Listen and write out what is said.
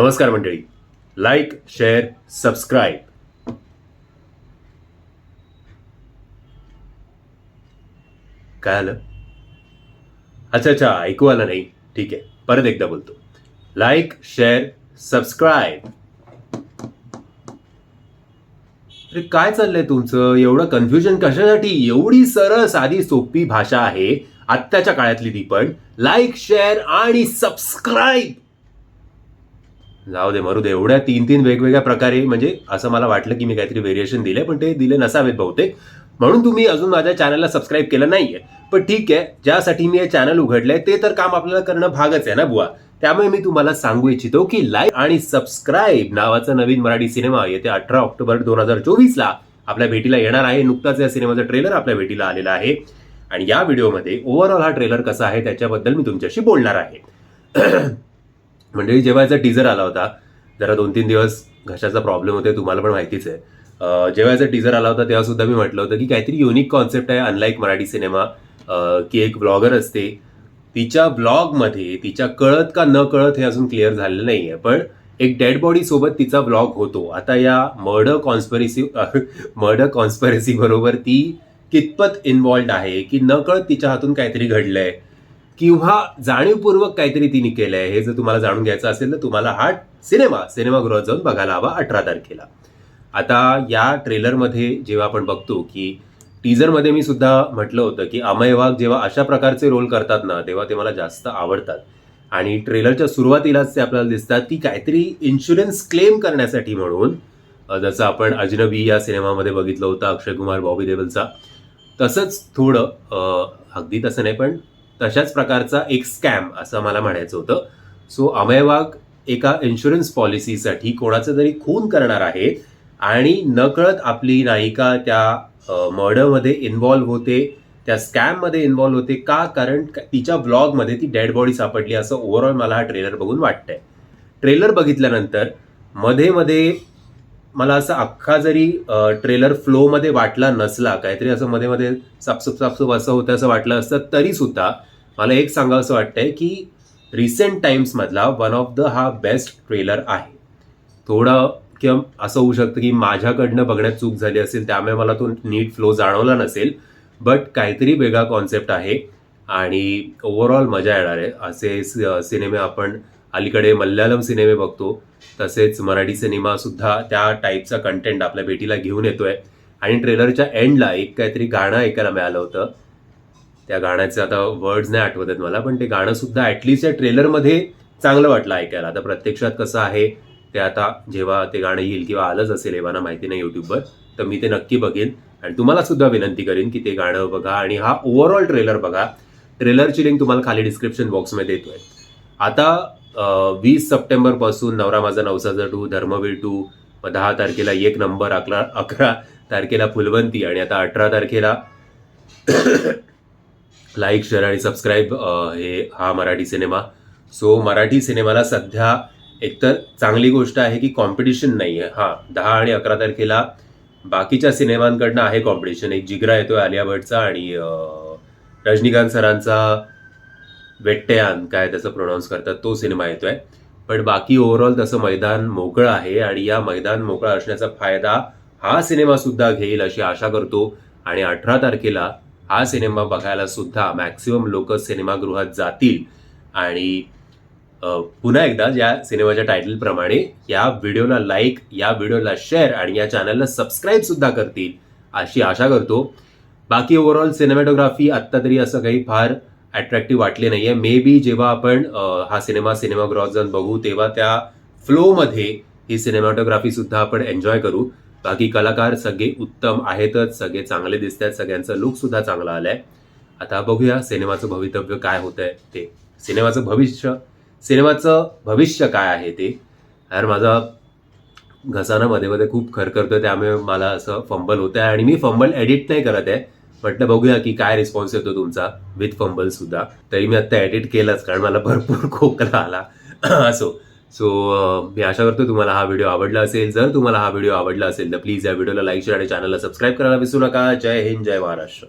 नमस्कार मंडळी. Like share subscribe काय आलं? अच्छा अच्छा ऐकू आलं नाही. ठीक आहे. परत एकदा बोलतो. लाईक शेअर सबस्क्राईब अरे काय चाललंय तुमचं? एवढं कन्फ्युजन कशासाठी? एवढी सरळ साधी सोपी भाषा आहे आत्ताच्या काळातली ती पण. लाईक शेअर आणि सबस्क्राईब जाऊ दे मरू दे. एवढ्या तीन तीन वेगवेगळ्या प्रकारे म्हणजे असं मला वाटलं की मी काहीतरी व्हेरिएशन दिले पण ते दिले नसावेत बहुतेक. म्हणून तुम्ही अजून माझ्या चॅनलला सबस्क्राईब केलं नाहीये. पण ठीक आहे ज्यासाठी मी हे चॅनल उघडलंय ते तर काम आपल्याला करणं भागच आहे ना बुवा. त्यामुळे मी तुम्हाला सांगू इच्छितो की लाईक आणि सबस्क्राईब नावाचा नवीन मराठी सिनेमा येत्या अठरा ऑक्टोबर दोन हजार चोवीस ला आपल्या भेटीला येणार आहे. नुकताच या सिनेमाचा ट्रेलर आपल्या भेटीला आलेला आहे. आणि या व्हिडिओमध्ये ओव्हरऑल हा ट्रेलर कसा आहे त्याच्याबद्दल मी तुमच्याशी बोलणार आहे. मंडळी जेव्हा याचा टीजर आला होता जरा दोन तीन दिवस घशाचा प्रॉब्लेम होते तुम्हाला पण माहितीच आहे. जेव्हा याचा टीजर आला होता तेव्हा सुद्धा मी म्हटलं होतं की काहीतरी युनिक कॉन्सेप्ट आहे अनलाईक मराठी सिनेमा की एक ब्लॉगर असते. तिच्या ब्लॉगमध्ये तिच्या कळत का न कळत हे अजून क्लिअर झालेलं नाही आहे पण एक डेड बॉडी सोबत तिचा ब्लॉग होतो. आता या मर्डर कॉन्स्परेसी मर्डर कॉन्स्परेसी बरोबर ती कितपत इन्वॉल्ड आहे की न कळत तिच्या हातून काहीतरी घडलंय किंवा जाणीवपूर्वक काहीतरी तिने केलंय हे जर तुम्हाला जाणून घ्यायचं असेल तर तुम्हाला हा सिनेमा सिनेमागृहात जाऊन बघायला हवा अठरा तारखेला. आता या ट्रेलरमध्ये जेव्हा आपण बघतो की टीझरमध्ये मी सुद्धा म्हटलं होतं की अमय वाघ जेव्हा अशा प्रकारचे रोल करतात ना तेव्हा ते मला जास्त आवडतात. आणि ट्रेलरच्या सुरुवातीलाच ते आपल्याला दिसतात की काहीतरी इन्शुरन्स क्लेम करण्यासाठी म्हणून जसं आपण अजनबी या सिनेमामध्ये बघितलं होतं अक्षय कुमार बॉबी देवलचा तसंच थोडं अगदी तसं नाही पण तशाच प्रकारचा एक स्कॅम असं मला म्हणायचं होतं. सो अमय वाघ एका इन्शुरन्स पॉलिसीसाठी कोणाचं तरी खून करणार आहे आणि नकळत आपली नायिका त्या मर्डरमध्ये इन्व्हॉल्व्ह होते त्या स्कॅममध्ये इन्व्हॉल्व्ह होते का? कारण तिच्या ब्लॉगमध्ये ती डेड बॉडी सापडली असं ओव्हरऑल मला हा ट्रेलर बघून वाटतंय. ट्रेलर बघितल्यानंतरमध्ये मध्ये मला असं अख्खा जरी ट्रेलर फ्लोमध्ये वाटला नसला काहीतरी असं मध्ये मध्ये सापसूप सापसूप असं होतं असं वाटलं असतं तरी सुद्धा मला एक सांगावं असं वाटतंय की रिसेंट टाइम्समधला वन ऑफ द हा बेस्ट ट्रेलर आहे. थोडं किंवा असं होऊ शकतं की माझ्याकडनं बघण्यात चूक झाली असेल त्यामुळे मला तो नीट फ्लो जाणवला नसेल बट काहीतरी वेगळा कॉन्सेप्ट आहे आणि ओव्हरऑल मजा येणार आहे. असे सिनेमे आपण अलीकडे मल्याळम सिनेमे बघतो तसेच मराठी सिनेमा सुद्धा त्या टाईपचा कंटेंट आपल्या भेटीला घेऊन येतोय. आणि ट्रेलरच्या एंडला एक काहीतरी गाणं ऐकायला मिळालं होतं. त्या गाण्याचे आता वर्ड्स नाही आठवत आहेत मला पण ते गाणं सुद्धा ॲटलिस्ट या ट्रेलरमध्ये चांगलं वाटलं ऐकायला. आता प्रत्यक्षात कसं आहे ते आता जेव्हा ते गाणं येईल किंवा आलंच असेल एव्हाना माहिती नाही युट्यूबवर तर मी ते नक्की बघेन. आणि तुम्हाला सुद्धा विनंती करेन की ते गाणं बघा आणि हा ओव्हरऑल ट्रेलर बघा. ट्रेलरची लिंक तुम्हाला खाली डिस्क्रिप्शन बॉक्समध्ये देतोय. आता वीस सप्टेंबरपासून नवरा माझा नवसाचा टू धर्मवीर टू दहा तारखेला एक नंबर अकरा अकरा तारखेला फुलवंती आणि आता अठरा तारखेला लाईक शेअर आणि सबस्क्राईब हे हा मराठी सिनेमा. सो मराठी सिनेमाला सध्या एकतर चांगली गोष्ट आहे की कॉम्पिटिशन नाही आहे हां दहा आणि अकरा तारखेला बाकीच्या सिनेमांकडनं आहे कॉम्पिटिशन एक जिगरा आहे आलिया भटचा आणि रजनीकांत सरांचा वेट्टयान काय त्याचं प्रोनाऊन्स करतात तो सिनेमा येतोय. पण बाकी ओव्हरऑल तसं मैदान मोकळं आहे आणि या मैदान मोकळं असण्याचा फायदा हा सिनेमा सुद्धा घेईल अशी आशा करतो. आणि अठरा तारखेला हा सिनेमा बघायला सुद्धा मॅक्सिमम लोक सिनेमागृहात जातील. आणि पुन्हा एकदा या सिनेमाच्या टायटल प्रमाणे या व्हिडिओला लाईक या व्हिडिओला शेअर आणि या चॅनलला सबस्क्राईब सुद्धा करतील अशी आशा करतो. बाकी ओव्हरऑल सिनेमॅटोग्राफी आत्ता तरी असं काही फार अट्रॅक्टिव्ह वाटले नाहीये. मे बी जेव्हा आपण हा सिनेमा सिनेमागृहात जाऊन बघू तेव्हा त्या फ्लोमध्ये ही सिनेमॅटोग्राफी सुद्धा आपण एन्जॉय करू. बाकी कलाकार सगळे उत्तम आहेतच सगळे चांगले दिसत आहेत सगळ्यांचा लुक सुद्धा चांगला आलाय. आता बघूया सिनेमाचं भवितव्य काय होत आहे ते. सिनेमाचं भविष्य सिनेमाचं भविष्य काय आहे ते. यार माझा घसाना मध्ये मध्ये खूप खरखरतो त्यामुळे मला असं फंबल होत आहे आणि मी फंबल एडिट नाही करत आहे. म्हटलं बघूया की काय रिस्पॉन्स येतो तुमचा विथ फंबल सुद्धा. तरी मी आता एडिट केलंच कारण मला भरपूर खोकला आला. असो. सो मी आशा करतो तुम्हाला हा व्हिडिओ आवडला असेल. जर तुम्हाला हा व्हिडिओ आवडला असेल तर प्लीज या व्हिडिओला लाईक शेअर आणि चॅनलला सबस्क्राईब करायला विसरू नका. जय हिंद जय महाराष्ट्र.